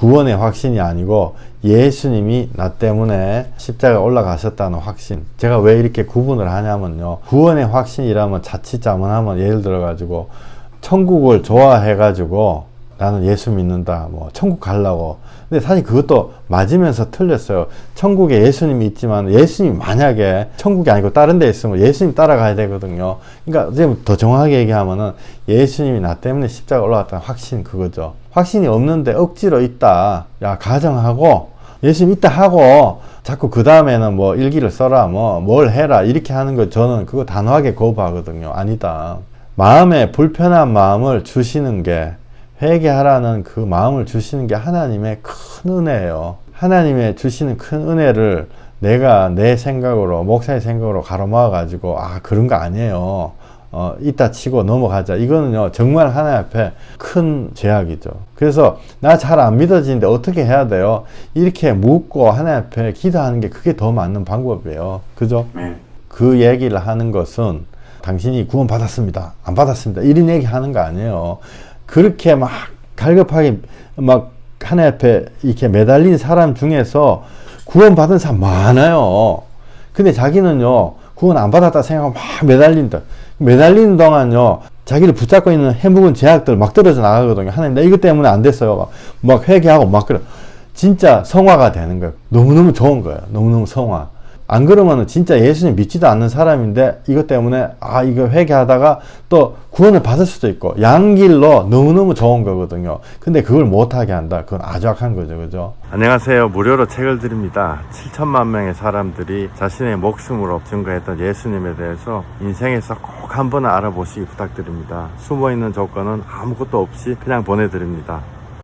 구원의 확신이 아니고 예수님이 나 때문에 십자가 올라가셨다는 확신. 제가 왜 이렇게 구분을 하냐면요. 구원의 확신이라면 자칫 자문하면 예를 들어 가지고 천국을 좋아해 가지고 나는 예수 믿는다. 뭐 천국 가려고. 근데 사실 그것도 맞으면서 틀렸어요. 천국에 예수님이 있지만 예수님 만약에 천국이 아니고 다른 데 있으면 예수님 따라가야 되거든요. 그러니까 지금 더 정확하게 얘기하면은 예수님이 나 때문에 십자가 올라갔다는 확신 그거죠. 확신이 없는데 억지로 있다. 야 가정하고 예수님 있다 하고 자꾸 그 다음에는 뭐 일기를 써라 뭐 뭘 해라 이렇게 하는 거 저는 그거 단호하게 거부하거든요. 아니다. 마음에 불편한 마음을 주시는 게 회개하라는 그 마음을 주시는 게 하나님의 큰 은혜예요. 하나님의 주시는 큰 은혜를 내가 내 생각으로 목사의 생각으로 가로막아 가지고 아 그런 거 아니에요. 어 이따 치고 넘어가자. 이거는요 정말 하나님 앞에 큰 제약이죠. 그래서 나 잘 안 믿어지는데 어떻게 해야 돼요? 이렇게 묻고 하나님 앞에 기도하는 게 그게 더 맞는 방법이에요. 그죠? 그 얘기를 하는 것은 당신이 구원 받았습니다. 안 받았습니다. 이런 얘기 하는 거 아니에요. 그렇게 막 갈급하게 막 하나님 앞에 이렇게 매달린 사람 중에서 구원 받은 사람 많아요. 근데 자기는요, 구원 안 받았다 생각하고 막 매달린다. 매달리는 동안요, 자기를 붙잡고 있는 해묵은 제약들 막 떨어져 나가거든요. 하나님, 나 이것 때문에 안 됐어요. 막, 막 회개하고 막 그래. 진짜 성화가 되는 거예요. 너무너무 좋은 거예요. 너무너무 성화. 안 그러면은 진짜 예수님 믿지도 않는 사람인데 이것 때문에 아 이거 회개하다가 또 구원을 받을 수도 있고 양길로 너무너무 좋은 거거든요. 근데 그걸 못하게 한다. 그건 아주 악한 거죠. 그죠? 안녕하세요. 무료로 책을 드립니다. 7천만 명의 사람들이 자신의 목숨으로 증거했던 예수님에 대해서 인생에서 꼭 한 번은 알아보시기 부탁드립니다. 숨어있는 조건은 아무것도 없이 그냥 보내드립니다.